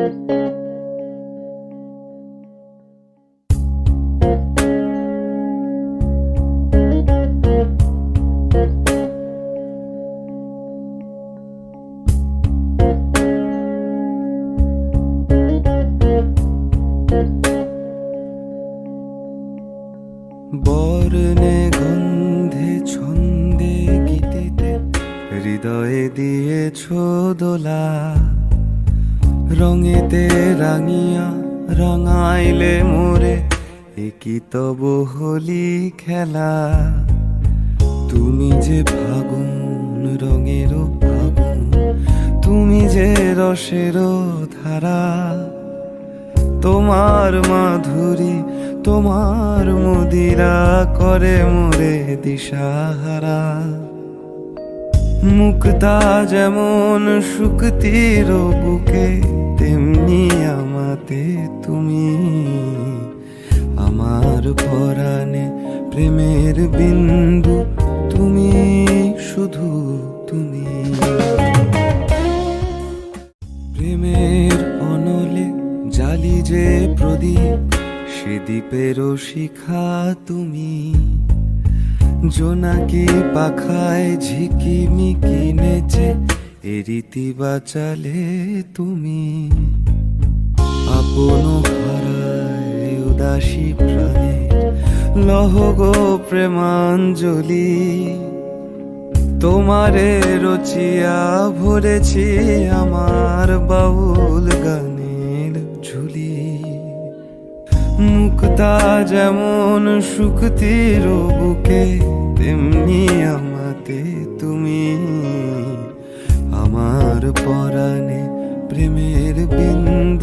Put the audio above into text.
বর্ণে গন্ধে ছন্দে গীতিতে হৃদয়ে দিয়েছ দোলা। রঙেতে রাঙিয়া রাঙাইলে মোরে একই তব হোলি খেলা? তুমি যে ফাগুন রঙের ফাগুন, তুমি যে রসের ধারা। তোমার মাধুরী, তোমার মুদিরা করে মোরে দিশাহারা। মুক্তা যেমন শুক্তির বুকে তেমনি আমাতে তুমি। আমার পরাণে প্রেমের বিন্দু তুমি, শুধু তুমি। প্রেমের অনলে জালি যে প্রদীপ, সে দ্বীপেরও শিখা তুমি। জোনাকি পাখায় ঝিকিমিকি নেচে, এ রীতি বাঁচালে তুমি। আপন হারায় উদাসী প্রাণে গো প্রেমাঞ্জলি। তোমারে রচিয়া ভরেছি আমার মুক্তা যেমন শুক্তির বুকে তেমনি আমাতে তুমি। আমার পরাণে প্রেমের বিন্দু